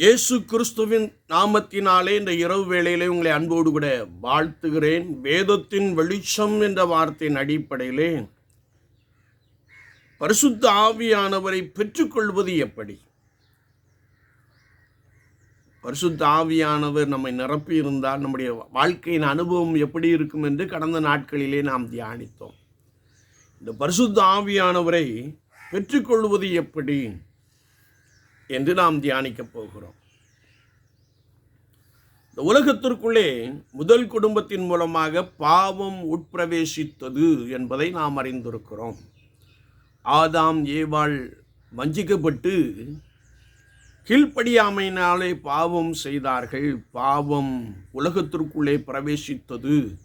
இயேசு கிறிஸ்துவின் நாமத்தினாலே இந்த இரவு வேளையிலே உங்களை அன்போடு கூட வாழ்த்துகிறேன். வேதத்தின் வெளிச்சம் என்ற வார்த்தையின் அடிப்படையிலே பரிசுத்த ஆவியானவரை பெற்றுக்கொள்வது எப்படி? பரிசுத்த ஆவியானவர் நம்மை நிரப்பியிருந்தால் நம்முடைய வாழ்க்கையின் அனுபவம் எப்படி இருக்கும் என்று கடந்த நாட்களிலே நாம் தியானித்தோம். இந்த பரிசுத்த ஆவியானவரை பெற்றுக்கொள்வது எப்படி? என்று நாம் தியானிக்கப் போகிறோம். இந்த உலகத்திற்குள்ளே முதல் குடும்பத்தின் மூலமாக பாவம் உட்பிரவேசித்தது என்பதை நாம் அறிந்திருக்கிறோம். ஆதாம் ஏவாள் வஞ்சிக்கப்பட்டு கீழ்ப்படியாமையினாலே பாவம் செய்தார்கள். பாவம் உலகத்திற்குள்ளே பிரவேசித்தது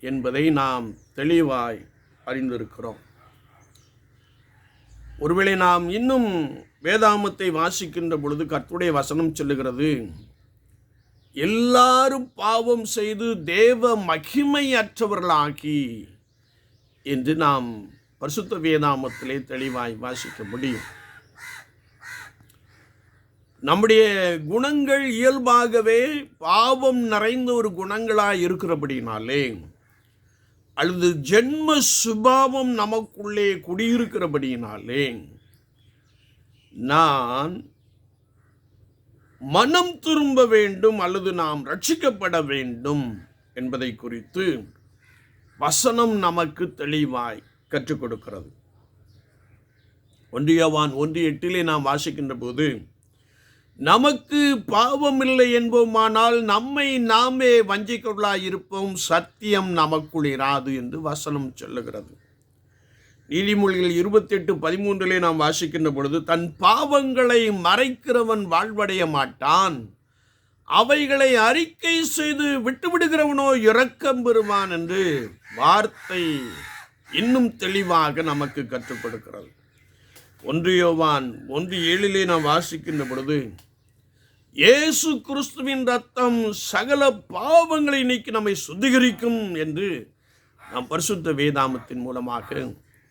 என்பதை நாம் தெளிவாய் அறிந்திருக்கிறோம். ஒருவேளை நாம் இன்னும் வேதாமத்தை வாசிக்கின்ற பொழுது கர்த்துடைய வசனம் சொல்லுகிறது எல்லாரும் பாவம் செய்து தேவ மகிமையற்றவர்களாகி என்று நாம் பரிசுத்த வேதாமத்திலே தெளிவாய் வாசிக்க முடியும். நம்முடைய குணங்கள் இயல்பாகவே பாவம் நிறைந்த ஒரு குணங்களாக இருக்கிறபடினாலே அல்லது ஜென்ம சுபாவம் நமக்குள்ளே குடியிருக்கிறபடியினாலே நான் மனம் திரும்ப வேண்டும் அல்லது நாம் ரட்சிக்கப்பட வேண்டும் என்பதை குறித்து வசனம் நமக்கு தெளிவாய் கற்றுக் கொடுக்கிறது. ஒன்றியவான் ஒன்று எட்டிலே நாம் வாசிக்கின்ற போது நமக்கு பாவம் இல்லை என்போமானால் நம்மை நாமே வஞ்சிக்கொள்ளாய் இருப்போம் சத்தியம் நமக்குள் இராது என்று வசனம் சொல்லுகிறது. நீதிமொழிகள் இருபத்தெட்டு பதிமூன்றிலே நாம் வாசிக்கின்ற பொழுது தன் பாவங்களை மறைக்கிறவன் வாழ்வடைய மாட்டான். அவைகளை அறிக்கை செய்து விட்டுவிடுகிறவனோ இரக்கம் பெறுவான் என்று வார்த்தை இன்னும் தெளிவாக நமக்கு கற்றுக் கொடுக்கிறது ஒன்றியோவான் ஒன்று ஏழிலே நாம் வாசிக்கின்ற பொழுது இயேசு கிறிஸ்துவின் ரத்தம் சகல பாவங்களை நீக்கி நம்மை சுத்திகரிக்கும் என்று நாம் பரிசுத்த வேதாமத்தின் மூலமாக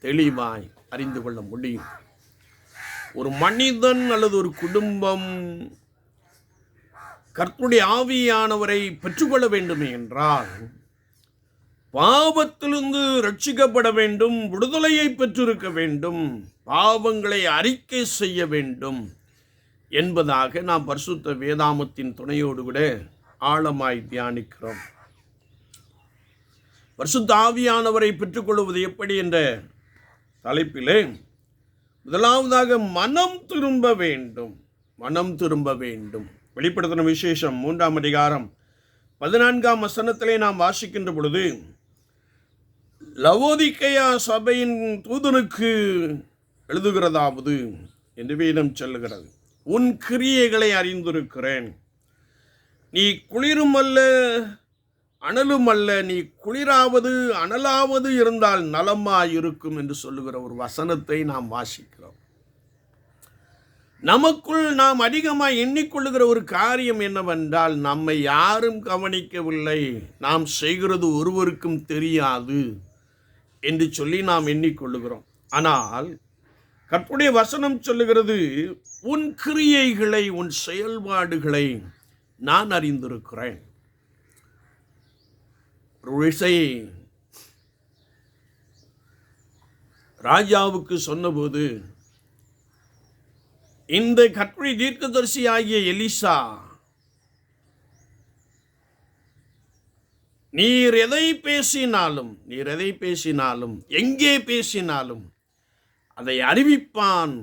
தெளிவாய் அறிந்து கொள்ள முடியும். ஒரு மனிதன் அல்லது ஒரு குடும்பம் கற்புடைய ஆவியானவரை பெற்றுக்கொள்ள வேண்டுமே என்றால் பாவத்திலிருந்து ரட்சிக்கப்பட வேண்டும் விடுதலையை பெற்றிருக்க வேண்டும் பாவங்களை அறிக்கை செய்ய வேண்டும் என்பதாக நாம் பரிசுத்த வேதாமத்தின் துணையோடு கூட ஆழமாய் தியானிக்கிறோம். பரிசுத்த ஆவியானவரை பெற்றுக்கொள்வது எப்படி என்ற தலைப்பிலே முதலாவதாக மனம் திரும்ப வேண்டும். மனம் திரும்ப வேண்டும். வெளிப்படுத்தின விசேஷம் மூன்றாம் அதிகாரம் பதினான்காம் வசனத்திலே நாம் வாசிக்கின்ற பொழுது லவோதிக்கையா சபையின் தூதனுக்கு எழுதுகிறதாவது என்று வேதம் சொல்லுகிறது. உன் கிரியைகளை அறிந்திருக்கிறேன். நீ குளிரும் அல்ல அனலும் அல்ல நீ குளிராவது அனலாவது இருந்தால் நலமா இருக்கும் என்று சொல்லுகிற ஒரு வசனத்தை நாம் வாசிக்கிறோம். நமக்குள் நாம் அதிகமாக எண்ணிக்கொள்ளுகிற ஒரு காரியம் என்னவென்றால் நம்மை யாரும் கவனிக்கவில்லை. நாம் செய்கிறது ஒருவருக்கும் தெரியாது என்று சொல்லி நாம் எண்ணிக்கொள்ளுகிறோம். ஆனால் கற்புடைய வசனம் சொல்லுகிறது உன் கிரியைகளை உன் செயல்பாடுகளை நான் அறிந்திருக்கிறேன். ஒரு ராஜாவுக்கு சொன்னபோது இந்த கற்புரை தீர்க்கதரிசி ஆகிய எலிசா நீர் எதை பேசினாலும் நீர் எதை பேசினாலும் எங்கே பேசினாலும் அதை அறிவிப்பான்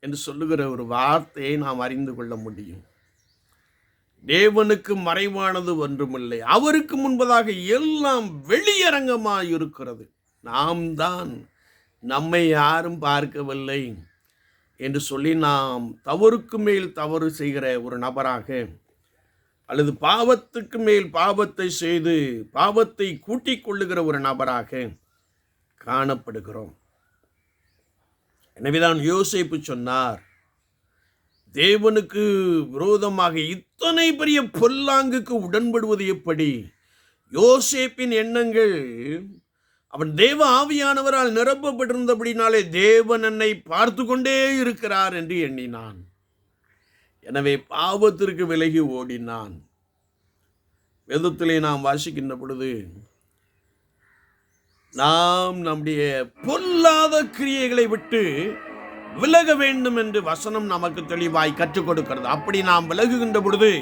என்று சொல்லுகிற ஒரு வார்த்தையை நாம் அறிந்து கொள்ள முடியும். தேவனுக்கு மறைவானது ஒன்றுமில்லை. அவருக்கு முன்பதாக எல்லாம் வெளியரங்கமாக இருக்கிறது நாம் தான் நம்மை யாரும் பார்க்கவில்லை என்று சொல்லி நாம் தவறுக்கு மேல் தவறு செய்கிற ஒரு நபராக அல்லது பாவத்துக்கு மேல் பாவத்தை செய்து பாவத்தை கூட்டிக் கொள்ளுகிற ஒரு நபராக காணப்படுகிறோம். எனவேதான் யோசிப்பு சொன்னார் தேவனுக்கு விரோதமாக இத்தனை பெரிய பொல்லாங்குக்கு உடன்படுவது எப்படி? யோசேப்பின் எண்ணங்கள் அவன் தேவ ஆவியானவரால் நிரப்பப்பட்டிருந்தபடினாலே தேவன் என்னை பார்த்து கொண்டே இருக்கிறார் என்று எண்ணினான். எனவே பாவத்திற்கு விலகி ஓடினான். வேதத்திலே நாம் வாசிக்கின்ற பொழுது நாம் நம்முடைய பொல்லாத கிரியைகளை விட்டு விலக வேண்டும் என்று வசனம் நமக்கு தெளிவாய் கற்றுக் கொடுக்கிறது. அப்படி நாம் விலகுகின்ற பொழுது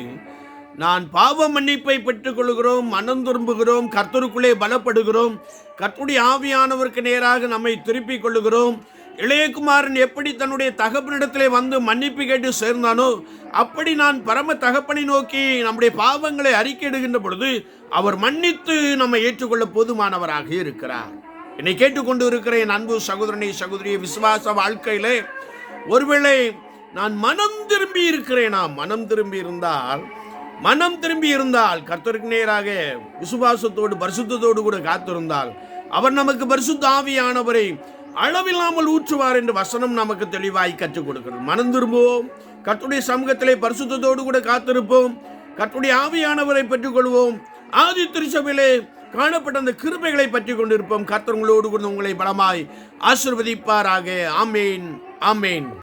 நான் பாவ மன்னிப்பை பெற்றுக்கொள்கிறோம் மனம் திரும்புகிறோம் கர்த்தருக்குள்ளே பலப்படுகிறோம் கர்த்தருடைய ஆவியானவருக்கு நேராக நம்மை திருப்பிக் கொள்ளுகிறோம். இளையகுமாரன் எப்படி தன்னுடைய தகப்பனிடத்திலே வந்து மன்னிப்பு கேட்டு சேர்ந்தானோ அப்படி நான் பரம தகப்பனை நோக்கி நம்முடைய பாவங்களை அறிக்கையிடுகின்ற பொழுது அவர் மன்னித்து நம்மை ஏற்றுக்கொள்ள போதுமானவராக இருக்கிறார். என்னை கேட்டுக்கொண்டு இருக்கிற என் அன்பு சகோதரனை சகோதரிய விசுவாச வாழ்க்கையிலே ஒருவேளை நான் மனம் திரும்பி இருக்கிறேனா? மனம் திரும்பி இருந்தால் மனம் திரும்பி இருந்தால் கர்த்தருக்கு நேராக விசுவாசத்தோடு பரிசுத்தோடு கூட காத்திருந்தால் அவர் நமக்கு பரிசுத்த ஆவியானவரை அளவில்லாமல் ஊற்றுவார் என்று வசனம் நமக்கு தெளிவாய் கற்றுக் கொடுக்கிறது. மனம் திரும்புவோம். கர்த்தருடைய சமூகத்திலே பரிசுத்தோடு கூட காத்திருப்போம். கர்த்தருடைய ஆவியானவரை பெற்றுக்கொள்வோம். ஆதி திருச்சபையிலே காணப்பட்ட அந்த கிருபைகளை பற்றி கொண்டிருப்போம். கர்த்தர் உங்களோடு உங்களை பலமாய் ஆசிர்வதிப்பாராக. ஆமேன். ஆமேன்.